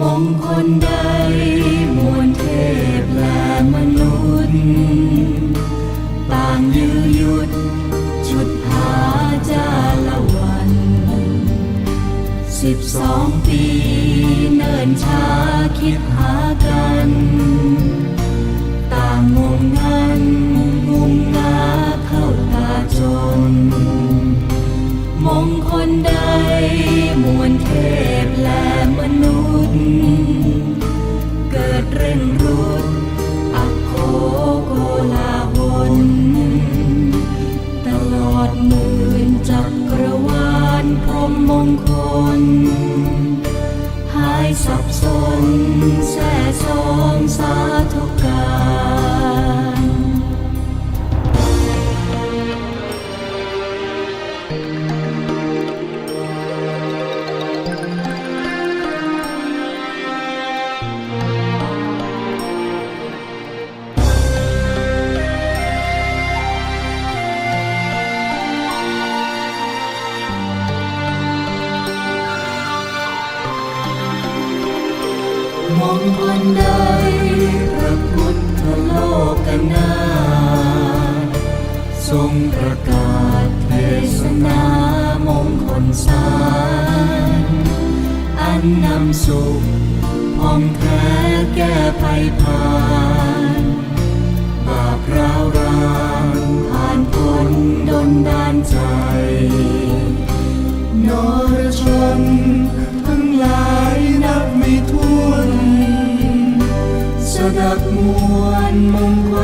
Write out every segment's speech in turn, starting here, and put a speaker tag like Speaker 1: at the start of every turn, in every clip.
Speaker 1: มงคลใดมวลเทพและมนุษย์ต่างยือยุดชุดหาจาละวันสิบสองปีเนินช้าคิดหากัน ต่างงงงันงุมงาเข้าตาจน มงคลใด มวลเทพและมนุษย์ เกิดเร่งรุดอักโคโกลาหนตลอดมื่ งประกาศเทศนามงคลสารอันนำสุขผ่องแท้แก้ภัยผ่านบาปร้าวรานผ่านพ้นดนดานใจนรชนทั้งหลายนับไม่ถ้วนสดับมวลมงคล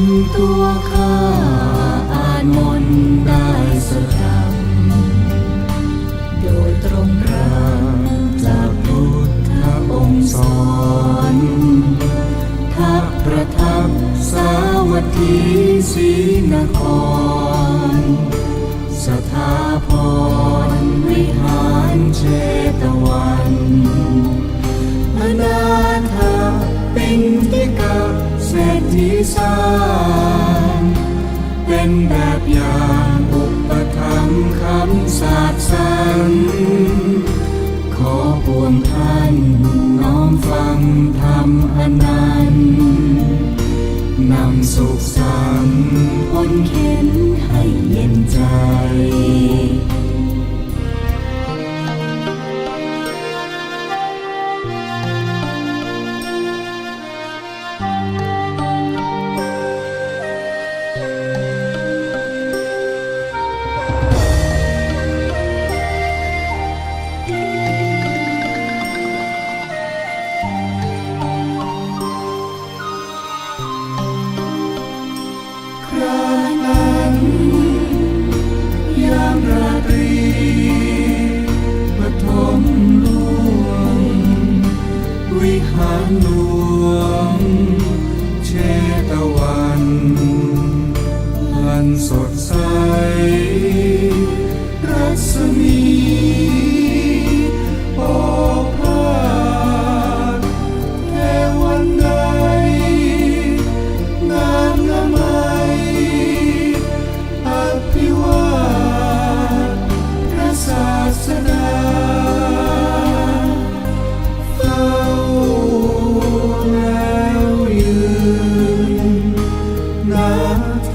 Speaker 1: นตัวข้าอานนได้สดับโดยตรงรังจากพุทธองค์สอนทัพประทับสาวัตถีศรีนคร สถาพรวิหารเช สารเป็นแบบอย่าง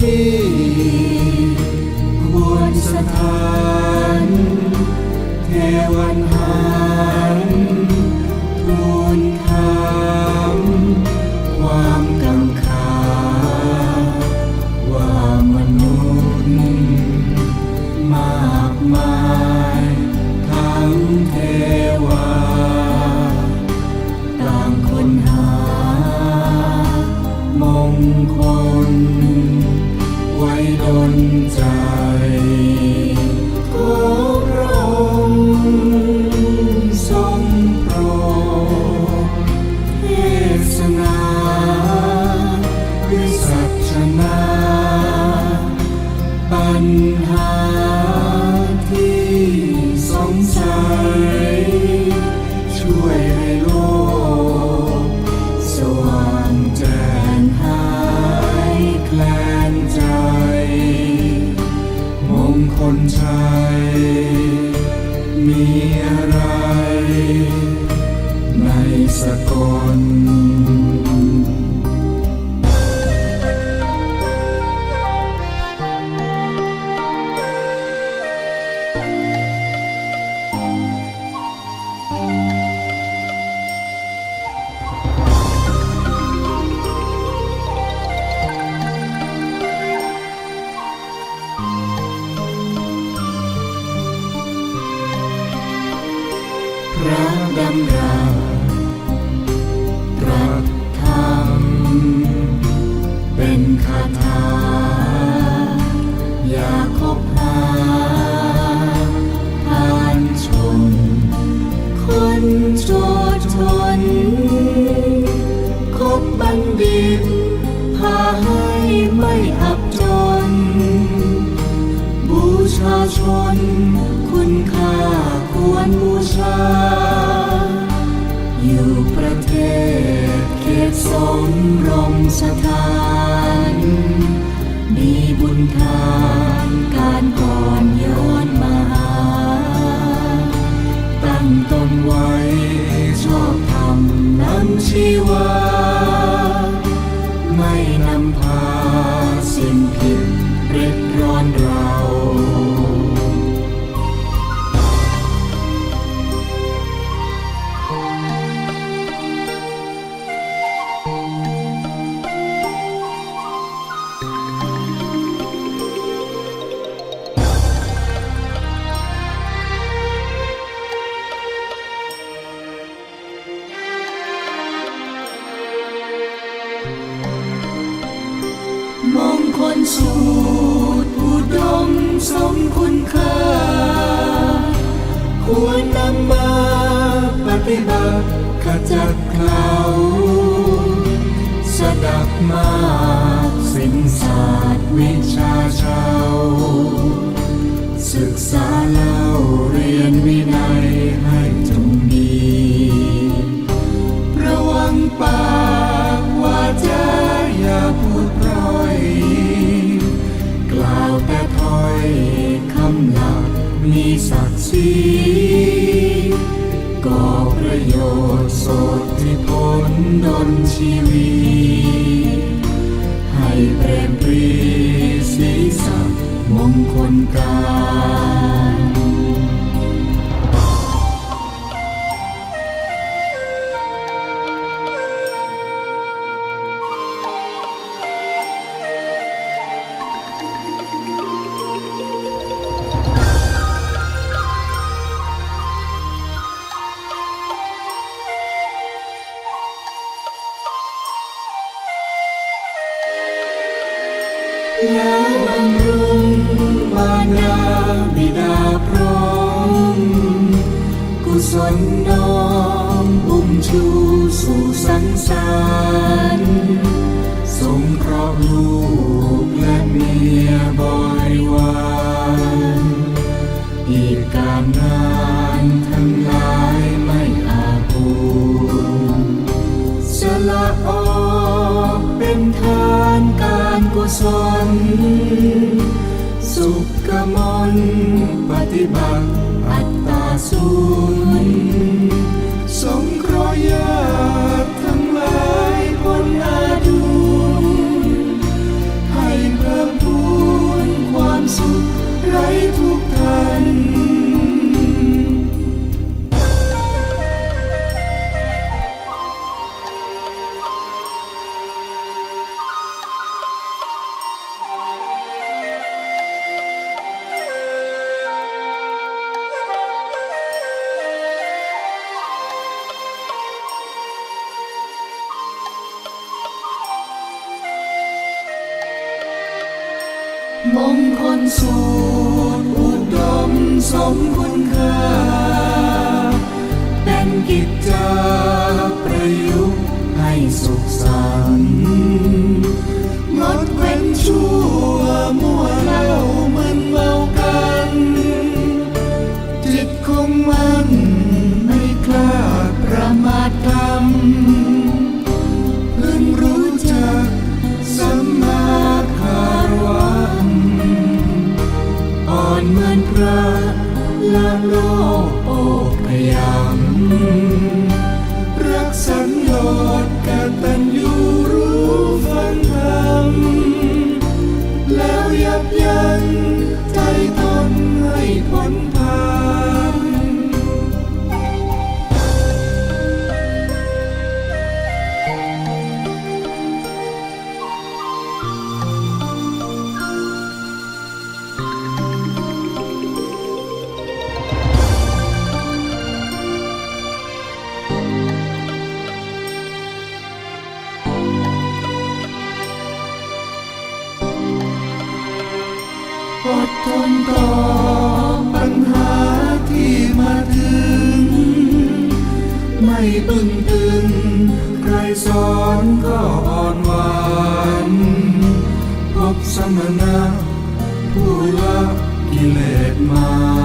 Speaker 1: me. ใจ มีอะไรในสกล พระดำรา สดับมากสินศาสตร์วิชาชาวศึกษาเล่าเรียนวินัยให้จงดีระวังปากวาจาอย่าพูดพร่อย กล่าวแต่ถ้อยคำหลักมีศักดิ์ศรีก่อประโยชน์สดที่ผลดนชีวี รมปรีสีสักมงคลการ มารดาบิดาพร้อม กุศลน้อมอุ้มชูสู่สังสรรสงเคราะห์ลูกและเมียบริวารอีกการงานทั้งหลายไม่อาจพูสละออกเป็นทานการกุศล ปฏิบั มงคนสูตรอุดมสมคุณค่าเป็นกิจจาประยุกต์ให้สุขสันต์งดเว้นชั่วมัวเล่ามึนเมากัน จิตคงมันไม่กล้าประมาทกัน สมณะผู้ละกิเลสมา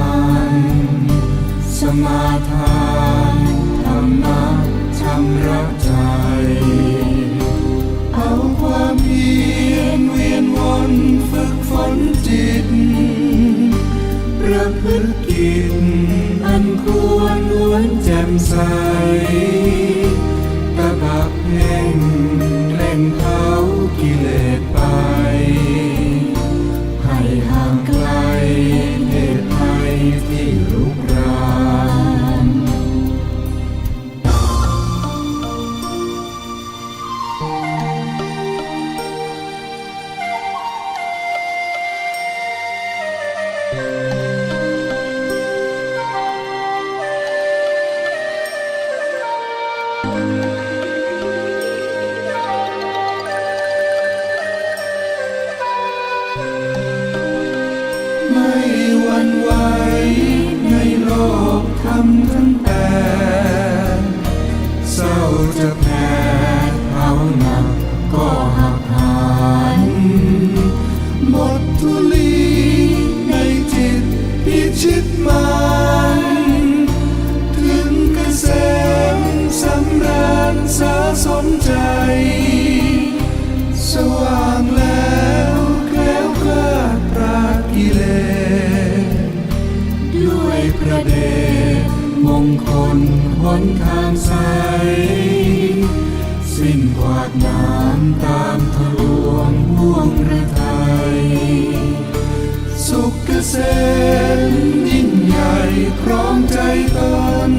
Speaker 1: วันไว้ในโลกทำทั้งแต่เศร้าจะ พระเดชมงคลหนทางใส สิ้นกวาดน้ำตามทะลวงห่วงระไทย สุขเกษมยิ่งใหญ่ครองใจตน